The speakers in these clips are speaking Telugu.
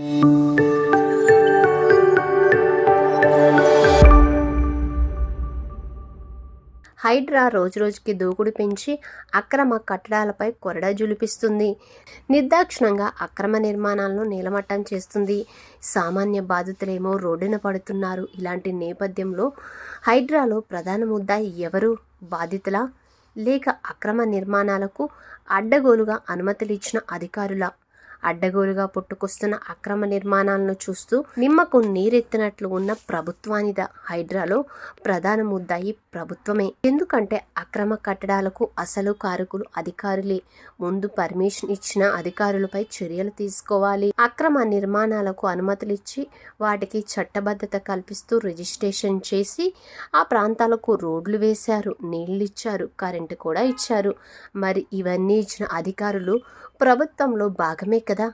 హైడ్రా రోజురోజుకి దూకుడు పెంచి అక్రమ కట్టడాలపై కొరడా జులిపిస్తుంది. నిర్దాక్షిణంగా అక్రమ నిర్మాణాలను నీలమట్టం చేస్తుంది. సామాన్య బాధితులేమో రోడ్డున పడుతున్నారు. ఇలాంటి నేపథ్యంలో హైడ్రాలో ప్రధాన ముద్దాయి ఎవరు? బాధితుల? లేక అక్రమ నిర్మాణాలకు అడ్డగోలుగా అనుమతులు ఇచ్చిన అధికారుల? అడ్డగోలుగా పుట్టుకొస్తున్న అక్రమ నిర్మాణాలను చూస్తూ నిమ్మకు నీరెత్తినట్లు ఉన్న ప్రభుత్వానిద హైడ్రాలో ప్రధాన ముద్దాయి ప్రభుత్వమే. ఎందుకంటే అక్రమ కట్టడాలకు అసలు కారకులు అధికారులే. ముందు పర్మిషన్ ఇచ్చిన అధికారులపై చర్యలు తీసుకోవాలి. అక్రమ నిర్మాణాలకు అనుమతులు ఇచ్చి వాటికి చట్టబద్ధత కల్పిస్తూ రిజిస్ట్రేషన్ చేసి ఆ ప్రాంతాలకు రోడ్లు వేశారు నీళ్ళు ఇచ్చారు కరెంటు కూడా ఇచ్చారు. మరి ఇవన్నీ ఇచ్చిన అధికారులు ప్రభుత్వంలో భాగమే కదా కదా.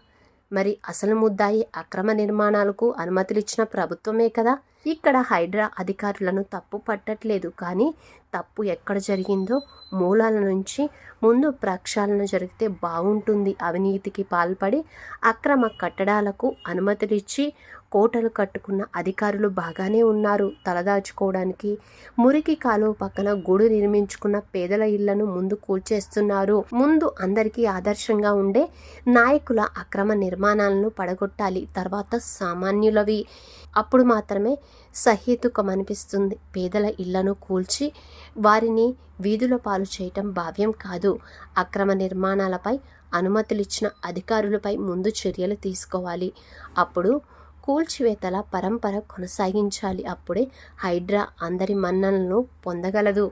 మరి అసలు ముద్దాయి అక్రమ నిర్మాణాలకు అనుమతులిచ్చిన ప్రభుత్వమే కదా. ఇక్కడ హైడ్రా అధికారులను తప్పు పట్టట్లేదు. కానీ తప్పు ఎక్కడ జరిగిందో మూలాల నుంచి ముందు ప్రక్షాళన జరిగితే బాగుంటుంది. అవినీతికి పాల్పడి అక్రమ కట్టడాలకు అనుమతులిచ్చి కోటలు కట్టుకున్న అధికారులు బాగానే ఉన్నారు. తలదాచుకోవడానికి మురికి కాలువ పక్కన గుడి నిర్మించుకున్న పేదల ఇళ్ళను ముందు కూల్చేస్తున్నారు. ముందు అందరికీ ఆదర్శంగా ఉండే నాయకుల అక్రమ నిర్మాణాలను పడగొట్టాలి. తర్వాత సామాన్యులవి. అప్పుడు మాత్రమే సహేతుకమనిపిస్తుంది. పేదల ఇళ్ళను కూల్చి వారిని వీధుల పాలు చేయటం భావ్యం కాదు. అక్రమ నిర్మాణాలపై అనుమతులిచ్చిన అధికారులపై ముందు చర్యలు తీసుకోవాలి. అప్పుడు కూల్చివేతల పరంపర కొనసాగించాలి అప్పుడే హైడ్రా అందరి మన్ననలను పొందగలదు.